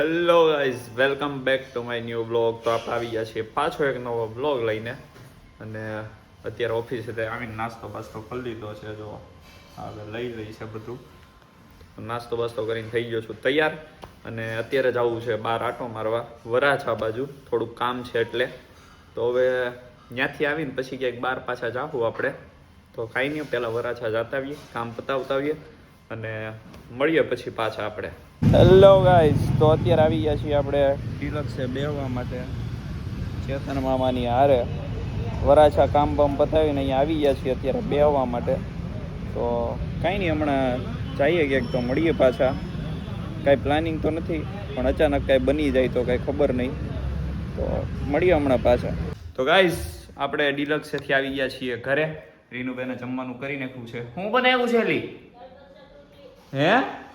Hello guys welcome back to my new blog તો આપણે આવી ગયા છીએ પાછો એક નવો બ્લોગ લઈને. અને અત્યારે ઓફિસે આવીને નાસ્તો બાસ્તો કરી લીધો છે, જો હવે લઈ લઈ છે બધું. નાસ્તો બાસ્તો કરીને થઈ ગયો છું તૈયાર. અને અત્યારે જવું છે બહાર આટો મારવા. વરાછા બાજુ, થોડુંક કામ છે એટલે. તો હવે ત્યાંથી આવીને પછી ક્યાંક બહાર પાછા જાવું આપણે. તો કાંઈ નહીં, પહેલાં વરાછા જતા આવીએ કામ પતાવતા આવીએ અને મળીએ પછી પાછા આપણે. હેલો ગાઈઝ તો અત્યારે આવી ગયા છીએ આપણે ડિલક્સે બેહવા માટે. ચેતન મામાની હારે. વરાછા કામ બામ પતાવીને અહીંયા આવી ગયા છીએ અત્યારે બેહવા માટે. તો કાંઈ નહીં, હમણાં જઈએ ક્યાંક તો મળીએ પાછા. કાંઈ પ્લાનિંગ તો નથી, પણ અચાનક કાંઈ બની જાય તો કાંઈ ખબર નહીં. તો મળીએ હમણાં પાછા. તો ગાઈઝ આપણે ડિલક્સેથી આવી ગયા છીએ ઘરે. રીનુબેને જમવાનું કરી નાખ્યું છે. હું બનાવ્યું છે, લી? હે?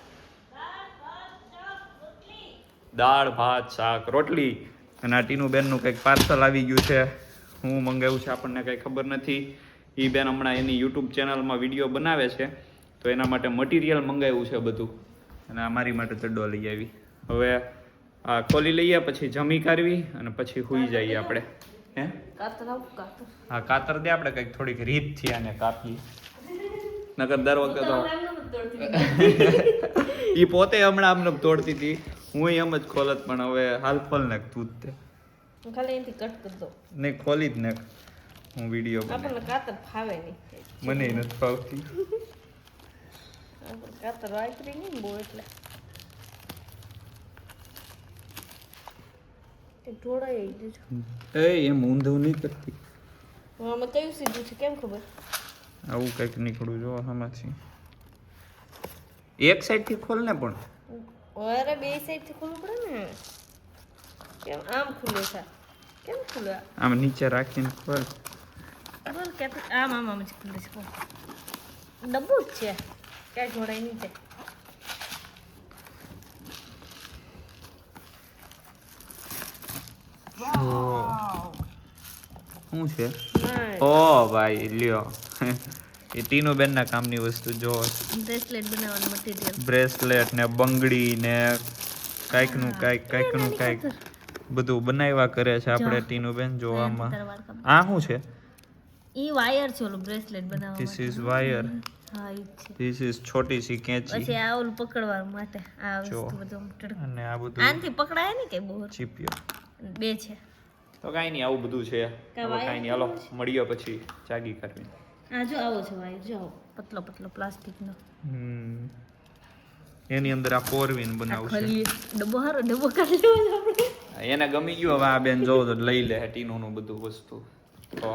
દાળ ભાત શાક રોટલી અને આ ટીનુબેનનું કંઈક પાર્સલ આવી ગયું છે. હું મંગાવ્યું છે આપણને કંઈ ખબર નથી. એ બેન હમણાં એની યુટ્યુબ ચેનલમાં વીડિયો બનાવે છે તો એના માટે મટીરિયલ મંગાવ્યું છે બધું. અને અમારી માટે ચડ્ડો લઈ આવી. હવે આ ખોલી લઈએ પછી જમી કાઢવી અને પછી હુઈ જઈએ આપણે. હે? કાતર હા કાતર દે આપણે કંઈક થોડીક રીતથી આને કાપીએ. નકર દર વખતે તો ઈ પોતે હમણાં આમને તોડતી હતી. હું એમ જ ખોલત પણ હવે હાલ ખોલ નાખ તું જ તે. ખાલી એનાથી કટ કરી દો નહીં ખોલી જ નાખ. હું વીડિયો આપણને કાતર ફાવે નહીં. મને નથી ફાવતી. કાતર વાપરી નહીં ને બહુ એટલે. એ એ એમ ઊંધું નહીં કરતી. આમાં કયું સીધું છે કેમ ખબર? આવું કંઈક નીકળું જો આમાંથી. એક સાઈડથી ખોલ ને પણ. અરે બે સાઈડથી ખોલવું પડે ને? કેમ આમ ખુલે છે? કેમ ખુલે? આમ નીચે રાખીને ખોલ. બોલ કે આમ આમ આમ જ ખુલે છે ડબ્બુ જ છે. ક્યાંય જોડાય નીચે શું છે? ઓ ભાઈ લ્યો. એ ટીનુ બેનના કામની વસ્તુ જો બ્રેસલેટ બનાવવાનું મટીરિયલ બ્રેસલેટ ને બંગડી ને કાંઈકનું કાંઈક કાંઈકનું કાંઈક બધું બનાવ્યા કરે છે આપણે જો. ટીનુ બેન જોવામાં. આ શું છે? ઈ વાયર છે ઓલું બ્રેસલેટ બનાવવા ધીસ ઇઝ વાયર હા ઈ છે. ધીસ ઇઝ છોટી સી કેંચી. પછી આ ઓલું પકડવા માટે આ વસ્તુ બધું અને આ બધું આનથી પકડાય ને કે બહુ ચીપિયો. બે છે. તો કાંઈ નહીં આવું બધું છે. કાંઈ નહીં. હાલો મળીએ પછી. જાગી કરવી. આ જો આવો છે વાયર જો. પતલો પતલો પ્લાસ્ટિકનો. હમ. એની અંદર આ ફોરવીન બનાવશે ખલી ડબ્બો હારો ડબ્બો કાઢી લેવો આપણે. એને ગમી ગયું હવે આ બેન જોવો તો લઈ લે ટીનુનું બધું વસ્તુ. તો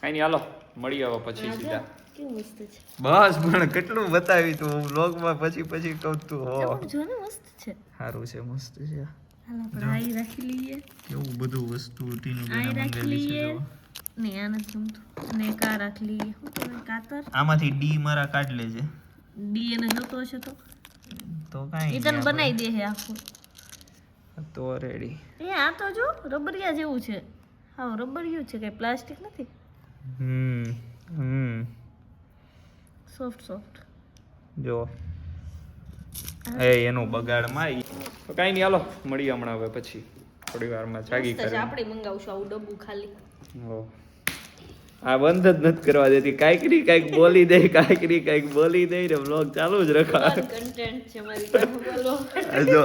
કાંઈ નહીં હાલો મળી આવો પછી સીધા. કેવું મસ્ત છે? બસ પણ કેટલું બતાવી તું વ્લોગમાં પછી પછી કહું તું હો. જો ને મસ્ત છે. સારું છે મસ્ત છે. હાલો આપણે આઈ રાખી લઈએ. એવું બધું વસ્તુ ટીનું બનાવી રાખી લઈએ. ને આ નથી ગમતું અને કા રાખી લઈએ. શું કહેવાય? કાતર? આમાંથી ડી મારા કાઢ લેજે. ડી એને જોતો હશે તો? તો કાંઈ એ તને બનાવી દે હે આખું. તો રેડી એ આ તો જો રબરિયા જેવું છે. હા રબરિયું છે કઈ પ્લાસ્ટિક નથી? હમ હમ. સોફ્ટ સોફ્ટ જો. એ એનો બગાડમાં ઈ. તો કાઈ નહીં હાલો મળીએ હમણાં હવે પછી. થોડી વારમાં જાગી કરી આપણે મંગાવશું આવું ડબ્બુ ખાલી. હો. આ બંધ જ નથી કરવા દેતી. કાંઈકની કાંઈક બોલી દે કાંઈકની કાંઈક બોલી દે ને બ્લોગ ચાલુ જ રખા કન્ટેન્ટ છે મારી બોલો જો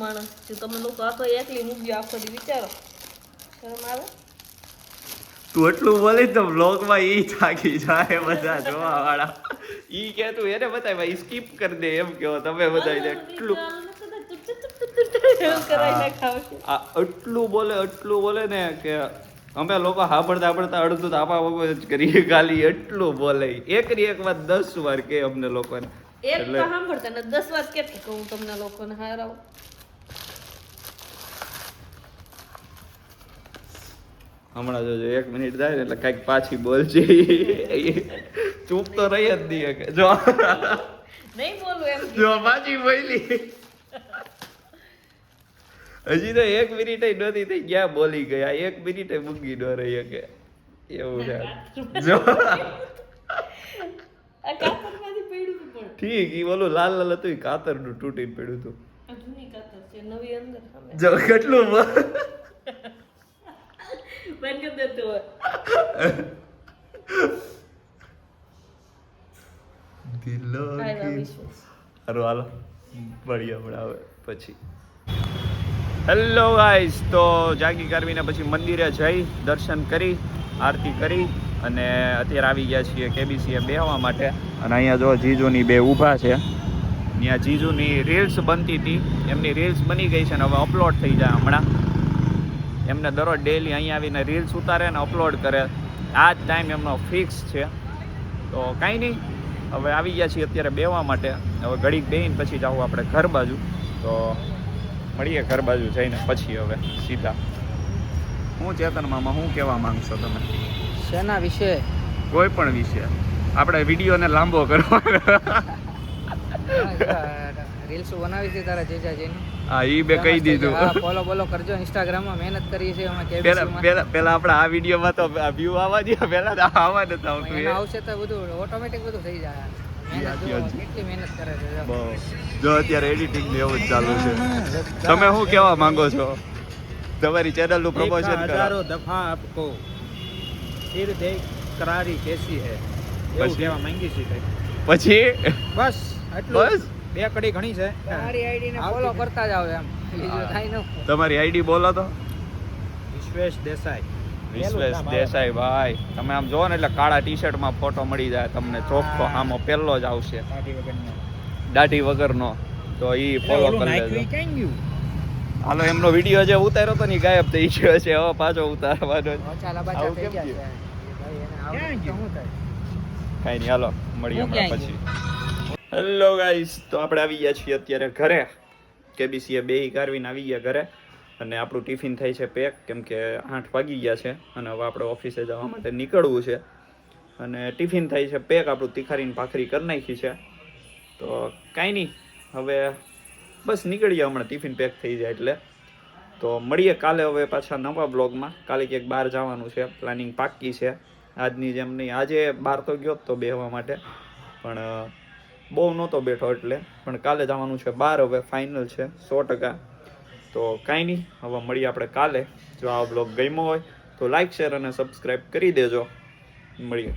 માણસ જો તમે લોકો આ તો એકલી મૂકજો આખો દી વિચારો. શરમ આવે? તું એટલું બોલી તો બ્લોગમાં ઈ થાકી જાય બધા જોવા વાળા ઈ કે તું એને ભાઈ સ્કીપ કરી દે એમ કહો તમે બધા એટલું એવું કરાઈ નાખાવશે આ એટલું બોલે આટલું બોલે ને કે અમે લોકો સાંભળતા સાંભળતા અડધું આપા વગર જ કરીએ ખાલી. એટલું બોલે. એક ની એક વાત દસ વાર કે અમને લોકોને. એક તો સાંભળતા ને દસ વાર કે કહું તમને લોકોને હારાવ. હમણાં જોજો એક મિનિટ થાય ને એટલે કંઈક પાછી બોલજે. ચૂપ તો રહી જ નહીં જો. નહીં બોલું એમ. જો પાછી બોલી. હજી તો એક મિનિટ નથી થઈ ગયા બોલી ગયા? એક મિનિટ મૂકી ન રહી શકે એવું છે. જો. ઠીક ઈ ઓલું લાલ લાલ હતું ઈ કાતરનું તૂટીને પડ્યું હતું. કાતર જો કેટલું દિલો કી. હાલો. હમણાં હવે પછી. હેલો ગાઈસ તો જાગી કરવીને પછી મંદિરે જઈ, દર્શન કરી, આરતી કરી અને અત્યારે આવી ગયા છીએ કેબીસીએ બેહવા માટે. અને અહીંયા જો જીજુની બે ઊભા છે. ત્યાં જીજુની રીલ્સ બનતી હતી. એમની રીલ્સ બની ગઈ છે ને હવે અપલોડ થઈ જાય હમણાં. એમને દરરોજ ડેલી અહીંયા આવીને રીલ્સ ઉતારે ને અપલોડ કરે. આ જ ટાઈમ એમનો ફિક્સ છે. તો કાંઈ નહીં. હવે આવી ગયા છીએ અત્યારે બેહવા માટે. હવે ઘડીક બેહીને પછી જાઉં આપણે ઘર બાજુ. તો મળીએ ઘર બાજુ જઈને પછી હવે સીધા. હું ચેતન મામા હું કહેવા માંગશો તમે? શેના વિશે? કોઈ પણ વિશે. આપણે વિડીયોને લાંબો કરવો. રીલ્સ બનાવી છે તારા જીજાજીની. હા ઈ બે કહી દીધું. હા ફોલો બોલો કરજો. ઇન્સ્ટાગ્રામમાં મહેનત કરી છે અમે પેલા KBC પેલા પેલા આપણે આ વિડીયોમાં તો વ્યૂ આવવા દે પેલા તો આવવા નતા આવતું આવશે તો બધું ઓટોમેટિક બધું થઈ જાય. જો અત્યારે એડિટિંગ ને એવું જ ચાલુ છે. તમે શું કેવા માંગો છો? તમારી ચેનલનું પ્રમોશન કરો. દફા આપકો. ફિર દેખ કરારી કેસી હે. બસ કહેવા માંગી છે પછી? બસ એટલું બસ? બે કડી ઘણી છે. તમારી આઈડી ને ફોલો કરતા જાવ એમ. તમારી આઈડી બોલો તો. વિશ્વેશ દેસાઈ. વિશ્વેશ દેસાઈ ભાઈ. તમે આમ જોવો ને એટલે કાળા ટી શર્ટમાં ફોટો મળી જાય. તમને ચોખ્ખો આમો પહેલો જ આવશે. દાઢી વગરનો. તો એ ફોલો કરી લેજો. હાલો એમનો વીડિયો જે ઉતાર્યો તો ની ગાયબ થઈ ગયો છે. હવે પાછો ઉતારવાનો કાંઈ નહીં હાલો મળીએ હમણાં પછી. હેલો ગાઈસ તો આપણે આવી ગયા છીએ અત્યારે ઘરે. કેબીસીએ બે કારવીને આવી ગયા ઘરે. અને આપણું ટિફિન થાય છે પેક, કેમ કે આઠ વાગી ગયા છે અને હવે આપણે ઓફિસે જવા માટે નીકળવું છે. અને ટિફિન થાય છે પેક, આપણું તીખારીને ભાખરી કરી નાખી છે. તો કાંઈ નહીં, હવે બસ નીકળીએ હમણાં, ટિફિન પેક થઈ જાય એટલે. તો મળીએ કાલે હવે પાછા નવા બ્લોગમાં. કાલે ક્યાંક બહાર જવાનું છે, પ્લાનિંગ પાક્કી છે. આજની જેમ નહીં, આજે બહાર તો ગયો તો બેહવા માટે. પણ બહુ નહોતો બેઠો એટલે. પણ કાલે જવાનું છે બહાર, હવે ફાઇનલ છે, સો ટકા. તો કાંઈ નહીં, હવે મળીએ આપણે કાલે. જો આ બ્લોગ ગમ્યો હોય તો લાઈક શેર અને સબસ્ક્રાઈબ કરી દેજો. મળીએ.